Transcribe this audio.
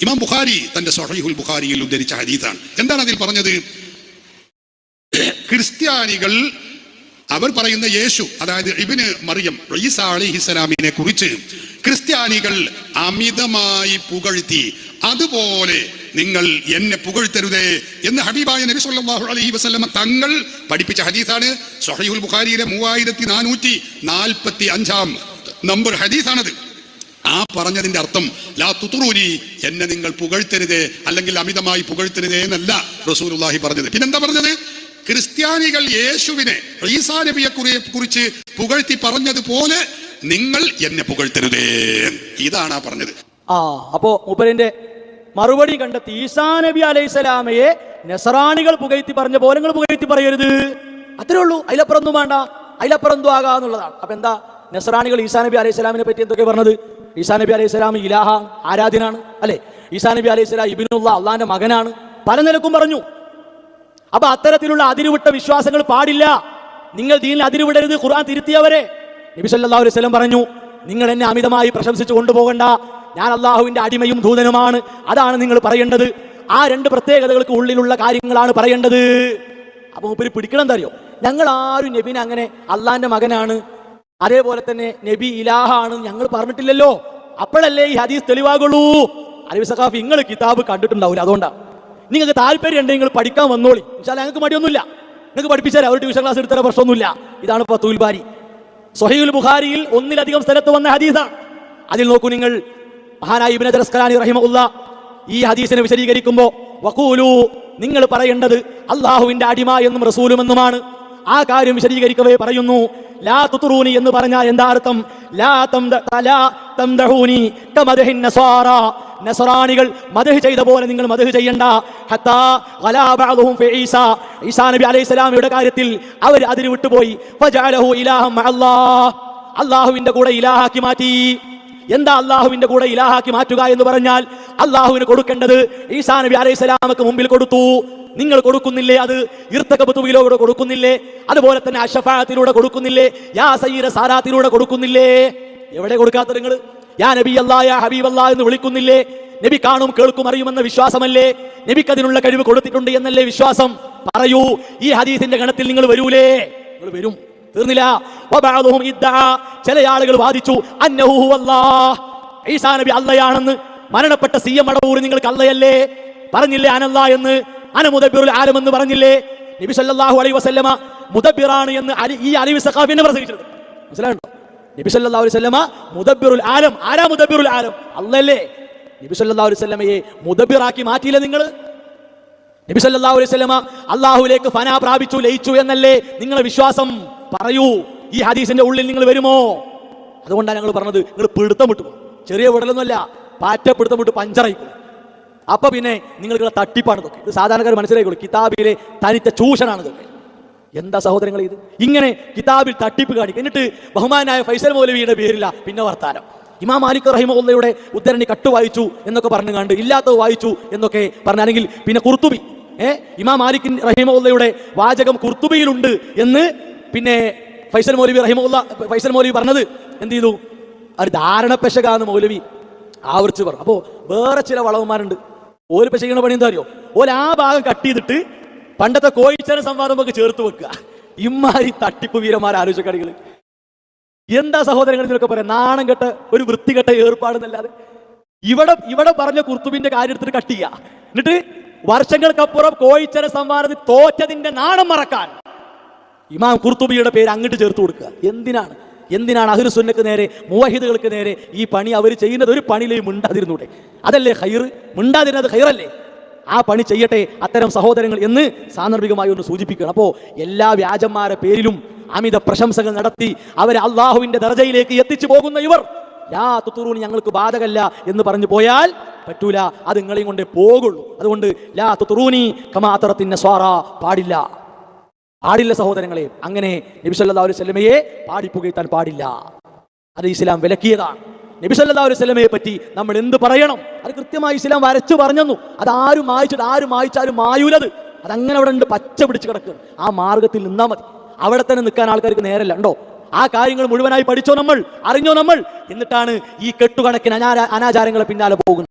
ഇമാം ബുഖാരി തന്റെ സ്വഹീഹുൽ ബുഖാരിയിൽ ഉദ്ധരിച്ച ഹദീസാണ്. എന്താണ് അതിൽ പറഞ്ഞത്? ക്രിസ്ത്യാനികൾ അവർ പറയുന്ന യേശു അതായത് ഇബിന് മറിയം ഈസ അലിഹിസലാമിനെ കുറിച്ച് ക്രിസ്ത്യാനികൾ അമിതമായി പുകഴ്ത്തി അതുപോലെ നിങ്ങൾ എന്നെ പുകഴ്ത്തരുതേ എന്ന് ഹബീബായ നബി സല്ലല്ലാഹു അലൈഹി വസല്ലമ തങ്ങൾ പഠിപ്പിച്ച ഹദീസാണ്. സ്വഹീഹുൽ ബുഖാരിയിലെ മൂവായിരത്തി നാനൂറ്റി നാൽപ്പത്തി അഞ്ചാം നമ്പർ ഹദീസാണത്. ആ പറഞ്ഞതിന്റെ അർത്ഥം ലാ തുതുറൂനി എന്നെ നിങ്ങൾ പുകഴ്ത്തരുതേ അല്ലെങ്കിൽ അമിതമായി പുകഴ്ത്തരുതേ എന്നല്ല റസൂലുള്ളാഹി പറഞ്ഞത്. പിന്നെന്താ പറഞ്ഞത്? ക്രിസ്ത്യാനികൾ യേശുവിനെ ഈസാ നബിയെ കുറിച്ച് പുകഴ്ത്തി പറഞ്ഞതുപോലെ നിങ്ങൾ എന്നെ പുകഴ്ത്തരുതേ. ഇതാണ് ആ പറഞ്ഞത്. ആ അപ്പോ മുബലിന്റെ മറുപടി കണ്ടെത്തി. ഈസാ നബി അലൈഹിസ്സലാമയെ നെസറാണികൾ പുകഴ്ത്തി പറഞ്ഞ പോലെ നിങ്ങൾ പുകഴ്ത്തി പറയരുത്. അത്രേ ഉള്ളൂ. അതിലപ്പുറം ഒന്നും വേണ്ട. അതിലപ്പുറം എന്തും ആകാന്നുള്ളതാണ് അപ്പൊ എന്താ? നെസറാണികൾ ഈസാ നബി അലൈഹി സ്വലാമിനെ പറ്റി എന്തൊക്കെ പറഞ്ഞത്? ഈസാ നബി അലൈഹി ഇലാഹ ആരാധനാണ്? അല്ലെ? ഈസാ നബി അലൈഹി സ്വലാം ഇബിനുള്ള അള്ളാന്റെ മകനാണ്. പല നിലക്കും പറഞ്ഞു. അപ്പൊ അത്തരത്തിലുള്ള അതിരുവിട്ട വിശ്വാസങ്ങൾ പാടില്ല. നിങ്ങൾ ദീനിൽ അതിരുവിടരുത്. ഖുർആൻ തിരുത്തിയവരെ. നബി സല്ലല്ലാഹു അലൈഹി വസല്ലം പറഞ്ഞു നിങ്ങൾ എന്നെ അമിതമായി പ്രശംസിച്ചു കൊണ്ടുപോകണ്ട. ഞാൻ അള്ളാഹുവിന്റെ അടിമയും ദൂതനുമാണ്. അതാണ് നിങ്ങൾ പറയേണ്ടത്. ആ രണ്ട് പ്രത്യേകതകൾക്ക് ഉള്ളിലുള്ള കാര്യങ്ങളാണ് പറയേണ്ടത്. അപ്പൊ ഉപ്പിരി പിടിക്കണം എന്തറിയോ ഞങ്ങൾ ആരും നബിനെ അങ്ങനെ അള്ളാന്റെ മകനാണ്. അതേപോലെ തന്നെ നബി ഇലാഹാണ് ഞങ്ങൾ പറഞ്ഞിട്ടില്ലല്ലോ. അപ്പോഴല്ലേ ഈ ഹദീസ് തെളിവാകുള്ളൂ. അലി സഖാഫ് നിങ്ങൾ കിതാബ് കണ്ടിട്ടുണ്ടാവില്ല അതുകൊണ്ടാണ് നിങ്ങൾക്ക് താല്പര്യം ഉണ്ടെങ്കിൽ നിങ്ങൾ പഠിക്കാൻ വന്നോളി. വെച്ചാൽ ഞങ്ങൾക്ക് മടിയൊന്നുമില്ല. നിങ്ങൾക്ക് പഠിപ്പിച്ചാൽ അവർ ട്യൂഷൻ ക്ലാസ് എടുത്തര പ്രശ്നമൊന്നുമില്ല. ഇതാണ് ഇപ്പൊ തൂൽബാരി സൊഹീൽ ബുഖാരിയിൽ ഒന്നിലധികം സ്ഥലത്ത് വന്ന ഹദീസാണ്. അതിൽ നോക്കൂ നിങ്ങൾ മഹാനായി ഇബ്നു റഹിമുള്ള റഹിമഉല്ല ഈ ഹദീസിനെ വിശദീകരിക്കുമ്പോൾ വക്കൂലു നിങ്ങൾ പറയേണ്ടത് അള്ളാഹുവിന്റെ അടിമ എന്നും റസൂലുമെന്നുമാണ് ആ കാര്യം വിശദീകരിക്കവേ പറയുന്നു ലാ തുതുറൂനി എന്ന് പറഞ്ഞാൽ എന്താ അർത്ഥം? ലാ തം നസാറ. നസറാണികൾ മദഹ് ചെയ്ത പോലെ നിങ്ങൾ മദഹ് ചെയ്യണ്ട. ഈസാ. നബി അലൈഹി സ്വലാമിയുടെ കാര്യത്തിൽ അവർ അതിന് വിട്ടുപോയി. അള്ളാഹുവിന്റെ കൂടെ ഇലാഹാക്കി മാറ്റി. എന്താ അള്ളാഹുവിന്റെ കൂടെ ഇലാഹാക്കി മാറ്റുക എന്ന് പറഞ്ഞാൽ അള്ളാഹുവിന് കൊടുക്കേണ്ടത് ഈസാ നബി അലൈഹി സ്വലാമക്ക് മുമ്പിൽ കൊടുത്തു. നിങ്ങൾ കൊടുക്കുന്നില്ലേ അത്? ഇർത്തകബത്തുവിലൂടെ കൊടുക്കുന്നില്ലേ? അതുപോലെ തന്നെ അഷഫാത്തിലൂടെ കൊടുക്കുന്നില്ലേ? യാ സയ്യിര സാരാത്തിലൂടെ കൊടുക്കുന്നില്ലേ? എവിടെ കൊടുക്കാത്ത നിങ്ങൾ? യാ നബി അല്ലായ യാ ഹബീബ് അല്ലാ എന്ന് വിളിക്കുന്നില്ലേ? നബി കാണും കേൾക്കും അറിയുമെന്ന വിശ്വാസമല്ലേ? നബിക്ക് അതിനുള്ള കഴിവ് കൊടുത്തിട്ടുണ്ട് എന്നല്ലേ വിശ്വാസം? പറയൂ ഈ ഹദീസിന്റെ ഗണത്തിൽ നിങ്ങൾ വരൂലേ? നിങ്ങൾ വരും. തീർന്നില്ല. ചില ആളുകൾ വാദിച്ചു ഈസാ നബി അല്ലയാണെന്ന്. മരണപ്പെട്ട സി എം അടവൂർ നിങ്ങൾക്ക് അല്ലയല്ലേ? പറഞ്ഞില്ലേ അനല്ല എന്ന്? അന മുദബിറുൽ ആലം എന്ന് പറഞ്ഞില്ലേ? നബി സല്ലല്ലാഹു അലൈഹി വസല്ലമ മുദബിറാണ് എന്ന് ഈ അലി സഖാഫിനെ പ്രസംഗിച്ചത് മനസ്സിലായോ? ആലം. ആലം? മാറ്റിയില്ലേ നിങ്ങൾ അള്ളാഹുലേക്ക് ഫന പ്രാപിച്ചു ലയിച്ചു എന്നല്ലേ നിങ്ങളെ വിശ്വാസം? പറയൂ. ഈ ഹദീസിന്റെ ഉള്ളിൽ നിങ്ങൾ വരുമോ? അതുകൊണ്ടാണ് ഞങ്ങൾ പറഞ്ഞത് നിങ്ങൾ പിടുത്തം വിട്ടു ചെറിയ വിടലൊന്നുമല്ല പാറ്റ വിട്ട് പഞ്ചറായിക്കും അപ്പൊ പിന്നെ നിങ്ങൾക്കുള്ള തട്ടിപ്പാണ് ഇത് സാധാരണക്കാർ മനസ്സിലായിക്കോളൂ കിതാബിലെ തനിത്ത ചൂഷനാണ് ഇതൊക്കെ എന്താ സഹോദരങ്ങൾ ഇത്? ഇങ്ങനെ കിതാബിൽ തട്ടിപ്പ് കാണിക്കും. എന്നിട്ട് ബഹുമാനായ ഫൈസൽ മൗലവിയുടെ പേരില്ല പിന്നെ വർത്താനം. ഇമാം മാലിക് റഹിമുള്ളയുടെ ഉദ്ധരണി കട്ട് വായിച്ചു എന്നൊക്കെ പറഞ്ഞു കണ്ട് ഇല്ലാത്തത് വായിച്ചു എന്നൊക്കെ പറഞ്ഞാണെങ്കിൽ പിന്നെ കുർത്തുബി. ഏ? ഇമാം മാലിക് റഹിമുള്ളയുടെ വാചകം കുർത്തുബിയിലുണ്ട് എന്ന് പിന്നെ ഫൈസൽ മൗലവി റഹിമുള്ള ഫൈസൽ മൗലവി പറഞ്ഞത് എന്ത് ചെയ്തു? ഒരു ധാരണ പെശകാന്ന് മൗലവി ആവർത്തിച്ച് പറഞ്ഞു. അപ്പോൾ വേറെ ചില വളവന്മാരുണ്ട്. ഓൽ പെശകണ പണി എന്താ അറിയോ? ഓൽ ആ ഭാഗം കട്ട് ചെയ്തിട്ട് പണ്ടത്തെ കോഴിച്ചന സംവാദം ഒക്കെ ചേർത്ത് വെക്കുക. ഇമ്മാരി തട്ടിപ്പ് വീരന്മാർ ആലോചിക്കടികൾ എന്താ സഹോദരങ്ങൾ ഇതിലൊക്കെ പറയാം നാണം കെട്ട ഒരു വൃത്തികെട്ട ഏർപ്പാടെന്നല്ലാതെ. ഇവിടെ ഇവിടെ പറഞ്ഞ കുർത്തുബിന്റെ കാര്യം എടുത്തിട്ട് കട്ട് എന്നിട്ട് വർഷങ്ങൾക്കപ്പുറം കോഴിച്ചന സംവാദത്തിൽ തോറ്റതിന്റെ നാണം മറക്കാൻ ഇമാം കുർത്തുബിയുടെ പേര് അങ്ങോട്ട് ചേർത്ത് കൊടുക്കുക. എന്തിനാണ്? എന്തിനാണ് അഹിർസുന്നക്ക് നേരെ മുവഹിദുകൾക്ക് നേരെ ഈ പണി അവർ ചെയ്യുന്നത്? ഒരു പണിയിലേയും മിണ്ടാതിരുന്നൂടെ. അതല്ലേ ഹൈർ മിണ്ടാതിരുന്നത് ഹൈറല്ലേ ആ പണി ചെയ്യട്ടെ അത്തരം സഹോദരങ്ങൾ എന്ന് സാന്ദർഭികമായി ഒന്ന് സൂചിപ്പിക്കണം അപ്പോൾ എല്ലാ വ്യാജന്മാരെ പേരിലും അമിത പ്രശംസകൾ നടത്തി അവരെ അള്ളാഹുവിന്റെ ദർജയിലേക്ക് എത്തിച്ചു പോകുന്ന ഇവർ. യാ തുത്തുറൂണി ഞങ്ങൾക്ക് ബാധകല്ല എന്ന് പറഞ്ഞു പോയാൽ പറ്റൂല അത് നിങ്ങളെയും കൊണ്ടേ പോകുള്ളൂ. അതുകൊണ്ട് ലാ തുത്തുറൂനി കമാത്തറത്തിന്റെ സ്വാറ പാടില്ല. പാടില്ല സഹോദരങ്ങളെ. അങ്ങനെ നബി സല്ലല്ലാഹു അലൈഹി വസല്ലമയെ പാടിപ്പുകയത്താൻ പാടില്ല. അത് ഇസ്ലാം വിലക്കിയതാണ്. നബി ഒരു വസല്ലമയെ പറ്റി നമ്മൾ എന്ത് പറയണം? അത് കൃത്യമായി ഇസ്ലാം വരച്ചു പറഞ്ഞു അത് ആരും മായിച്ചിട്ട് ആരും മായിച്ചാലും മായൂലത്. അതങ്ങനെ അവിടെ ഉണ്ട് പച്ച പിടിച്ച് കിടക്കുക ആ മാർഗത്തിൽ നിന്നാൽ മതി. അവിടെ തന്നെ നിൽക്കാൻ ആൾക്കാർക്ക് നേരല്ല. ഉണ്ടോ? ആ കാര്യങ്ങൾ മുഴുവനായി പഠിച്ചോ നമ്മൾ? അറിഞ്ഞോ നമ്മൾ? എന്നിട്ടാണ് ഈ കെട്ടുകണക്കിന് അനാ അനാചാരങ്ങളെ പിന്നാലെ പോകുന്നത്.